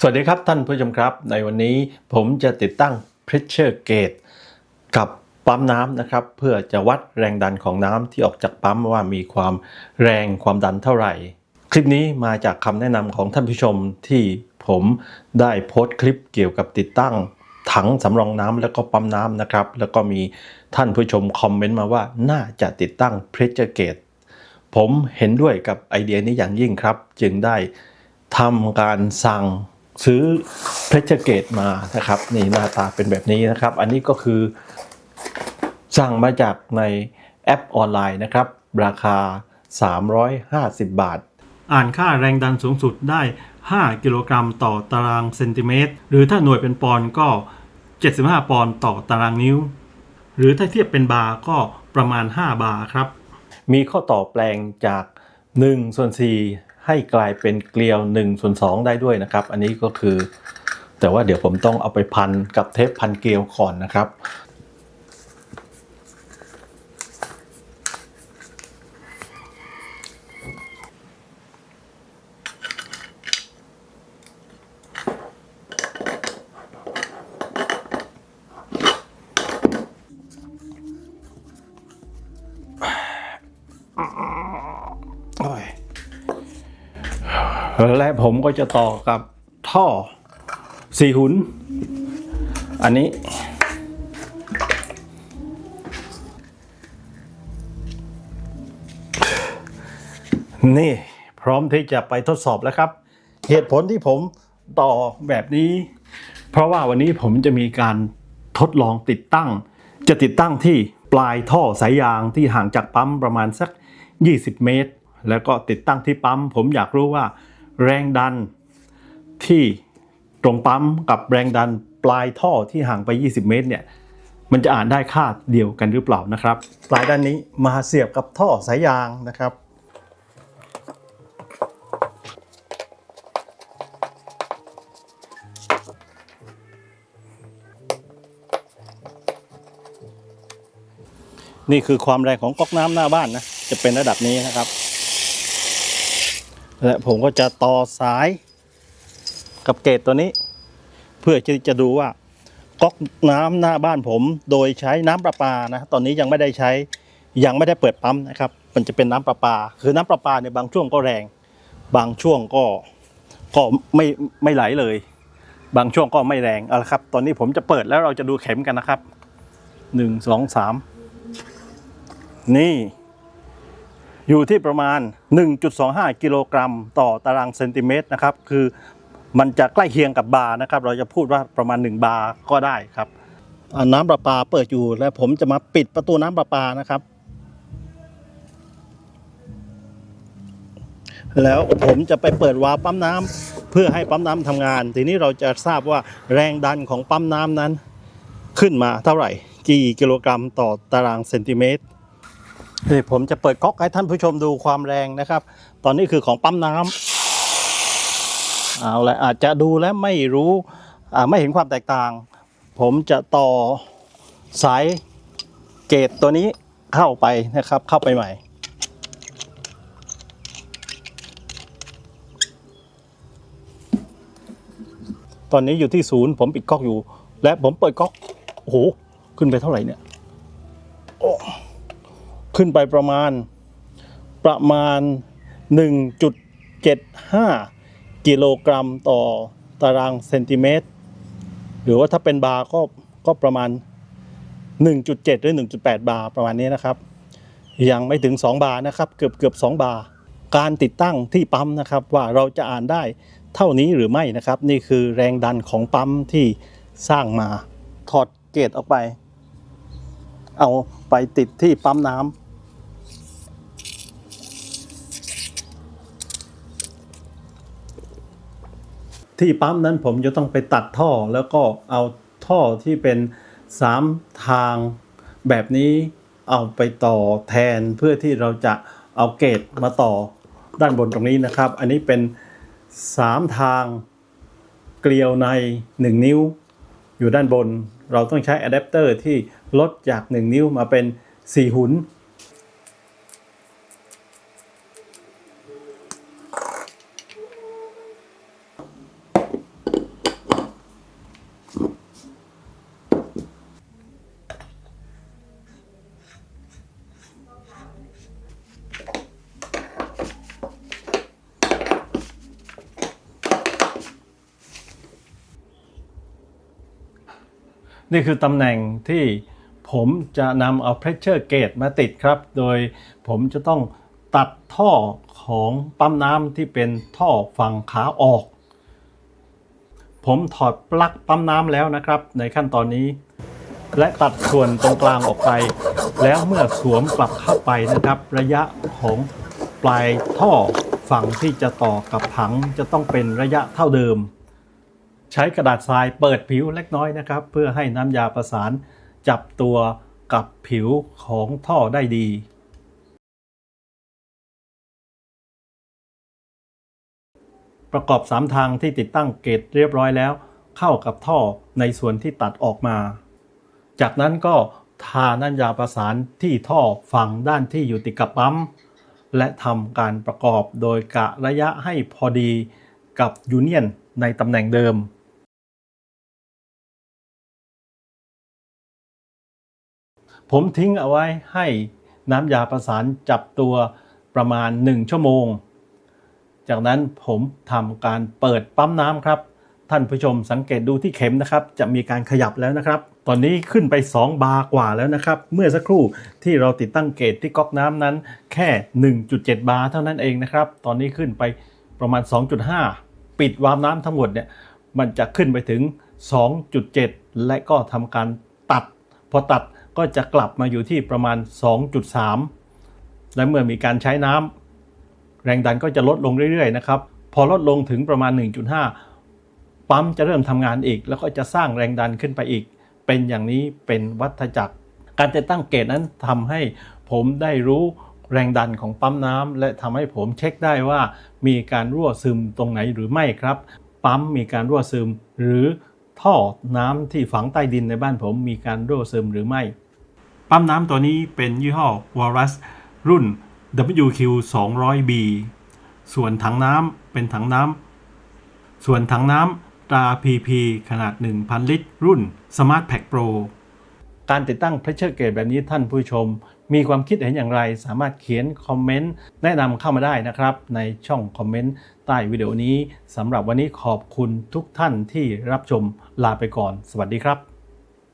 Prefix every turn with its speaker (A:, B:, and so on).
A: สวัสดีครับท่านผู้ชมครับ ในวันนี้ผมจะติดตั้ง pressure gauge กับปั๊มน้ำนะครับ เพื่อจะวัดแรงดันของน้ำที่ออกจากปั๊มว่ามีความแรงความดันเท่าไหร่ คลิปนี้มาจากคำแนะนำของท่านผู้ชมที่ผมได้โพสต์คลิปเกี่ยวกับติดตั้ง ถังสำรองน้ำแล้วก็ปั๊มน้ำนะครับ แล้วก็มีท่านผู้ชมคอมเมนต์มาว่าน่าจะติดตั้ง pressure gauge ผมเห็นด้วยกับไอเดียนี้อย่างยิ่งครับ จึงได้ทำการสั่ง ซื้อเพชรเกตมานะครับนี่หน้าตาเป็นแบบนี้นะครับ อันนี้ก็คือสั่งมาจากในแอปออนไลน์นะครับ ราคา 350 บาท อ่านค่าแรงดันสูงสุดได้ 5 กิโลกรัมต่อตารางเซนติเมตร หรือถ้าหน่วยเป็นปอนด์ก็ 75 ปอนด์ต่อตารางนิ้ว หรือถ้าเทียบเป็นบาร์ก็ประมาณ 5 บาร์ครับ มีข้อต่อแปลงจาก1ส่วน4 ให้กลายเป็นเกลียว1ส่วน2ได้ด้วยนะครับ อันนี้ก็คือ แต่ว่าเดี๋ยวผมต้องเอาไปพันกับเทปพันเกลียวก่อนนะครับ และผมก็จะต่อกับท่อสี่หุน อันนี้ นี่พร้อมที่จะไปทดสอบแล้วครับ เหตุผลที่ผมต่อแบบนี้ เพราะว่าวันนี้ผมจะมีการทดลองติดตั้ง จะติดตั้งที่ปลายท่อสายยางที่ห่างจากปั๊มประมาณสัก 20 เมตร แล้วก็ติดตั้งที่ปั๊ม ผมอยากรู้ว่า แรงดันที่ตรงปั๊มกับแรงดันปลายท่อที่ห่างไป 20 เมตรเนี่ยมันจะอ่านได้ค่าเดียวกันหรือเปล่านะครับ ปลายด้านนี้มาเสียบกับท่อสายยางนะครับ นี่คือความแรงของก๊อกน้ำหน้าบ้านนะจะเป็นระดับนี้นะครับ และผมก็จะต่อสายกับเกตตัวนี้ เพื่อที่จะดูว่าก๊อกน้ำหน้าบ้านผม โดยใช้น้ำประปานะตอนนี้ยังไม่ได้ใช้ยังไม่ได้เปิดปั๊มนะครับ มันจะเป็นน้ำประปา คือน้ำประปาเนี่ยบางช่วงก็แรง บางช่วงก็ก็ไม่ไม่ไหลเลย บางช่วงก็ไม่แรงเอาละครับ ตอนนี้ผมจะเปิดแล้วเราจะดูเข็มกันนะครับหนึ่งสองสามนี่ อยู่ที่ประมาณ 1.25 กิโลกรัมต่อตารางเซนติเมตรนะครับ คือมันจะใกล้เคียงกับบาร์นะครับ เราจะพูดว่าประมาณ 1 บาร์ก็ได้ครับน้ำประปาเปิดอยู่แล้วผมจะมาปิดประตูน้ำประปานะครับ แล้วผมจะไปเปิดวาล์วปั๊มน้ำเพื่อให้ปั๊มน้ำทำงาน ทีนี้เราจะทราบว่าแรงดันของปั๊มน้ำนั้น ขึ้นมาเท่าไหร่กี่กิโลกรัมต่อตารางเซนติเมตร นี่ผมจะเปิดก๊อกให้ท่านผู้ชมดูความแรงนะครับ ตอนนี้คือของปั๊มน้ำเอาละอาจจะดูแล้วไม่รู้ไม่เห็นความแตกต่าง ผมจะต่อสายเกตตัวนี้เข้าไปนะครับ เข้าไปใหม่ ตอนนี้อยู่ที่ศูนย์ผมปิดก๊อกอยู่ และผมเปิดก๊อกโอ้โหขึ้นไปเท่าไหร่เนี่ย ขึ้นไปประมาณประมาณ 1.75 กิโลกรัมต่อตารางเซนติเมตร หรือว่าถ้าเป็นบาร์ก็ก็ประมาณ 1.7 หรือ 1.8 บาร์ประมาณนี้นะครับ ยังไม่ถึง 2 บาร์นะครับ เกือบเกือบ2บาร์การติดตั้งที่ปั๊มนะครับว่าเราจะอ่านได้เท่านี้หรือไม่นะครับ นี่คือแรงดันของปั๊มที่สร้างมาถอดเกตออกไป เอาไปติดที่ปั๊มน้ำ ที่ปั๊มนั้นผมจะต้องไปตัดท่อแล้วก็เอาท่อที่เป็นสามทางแบบนี้เอาไปต่อแทนเพื่อที่เราจะเอาเกตมาต่อด้านบนตรงนี้นะครับ อันนี้เป็นสามทางเกลียวในหนึ่งนิ้ว อยู่ด้านบน เราต้องใช้อะแดปเตอร์ที่ลดจาก 1 นิ้วมาเป็น 4 หุน นี่คือตำแหน่งที่ผมจะนำเอา pressure gauge มาติดครับ โดยผมจะต้องตัดท่อของปั๊มน้ำที่เป็นท่อฝั่งขาออก ผมถอดปลั๊กปั๊มน้ำแล้วนะครับ ในขั้นตอนนี้ และตัดส่วนตรงกลางออกไป แล้วเมื่อสวมกลับเข้าไปนะครับ ระยะของปลายท่อฝั่งที่จะต่อกับถังจะต้องเป็นระยะเท่าเดิม ใช้กระดาษทรายเปิดผิวเล็กน้อยนะครับ เพื่อให้น้ำยาประสานจับตัวกับผิวของท่อได้ดีประกอบ 3 ทางที่ติดตั้งเกจเรียบร้อยแล้ว เข้ากับท่อในส่วนที่ตัดออกมา จากนั้นก็ทาน้ำยาประสานที่ท่อฝั่งด้านที่อยู่ติดกับปั๊ม และทำการประกอบโดยกะระยะให้พอดีกับยูเนียนในตำแหน่งเดิม ผมทิ้งเอาไว้ให้น้ำยาประสานจับตัวประมาณ 1 ชั่วโมง จากนั้นผมทำการเปิดปั๊มน้ำครับ ท่านผู้ชมสังเกตดูที่เข็มนะครับ จะมีการขยับแล้วนะครับ ตอนนี้ขึ้นไป 2 บาร์กว่าแล้วนะครับ เมื่อสักครู่ที่เราติดตั้งเกจที่ก๊อกน้ำนั้น แค่ 1.7 บาร์เท่านั้นเองนะครับ ตอนนี้ขึ้นไปประมาณ 2.5 ปิดวาล์วน้ำทั้งหมดเนี่ยมันจะขึ้นไปถึง 2.7 และก็ทำการตัด พอตัด ก็จะกลับมาอยู่ที่ประมาณ 2.3 และเมื่อมีการใช้น้ำแรงดันก็จะลดลงเรื่อยๆนะครับ พอลดลงถึงประมาณ 1.5 ปั๊มจะเริ่มทำงานอีก แล้วก็จะสร้างแรงดันขึ้นไปอีก เป็นอย่างนี้เป็นวัฏจักร การติดตั้งเกจนั้นทำให้ผมได้รู้แรงดันของปั๊มน้ำและทำให้ผมเช็คได้ว่ามีการรั่วซึมตรงไหนหรือไม่ครับ ปั๊มมีการรั่วซึม หรือท่อน้ำที่ฝังใต้ดินในบ้านผมมีการรั่วซึมหรือไม่ ปั๊มน้ำตัวนี้เป็นยี่ห้อ Walrus รุ่น WQ 200B ส่วนถังน้ำเป็นถังน้ำส่วนถังน้ำตรา PP ขนาด 1,000 ลิตร รุ่น Smart Pack Pro การติดตั้ง Pressure Gauge แบบนี้ท่านผู้ชม มีความคิดเห็นอย่างไร สามารถเขียนคอมเมนต์แนะนำเข้ามาได้นะครับ ในช่องคอมเมนต์ใต้วิดีโอนี้สำหรับวันนี้ขอบคุณทุกท่านที่รับชมลาไปก่อน สวัสดีครับ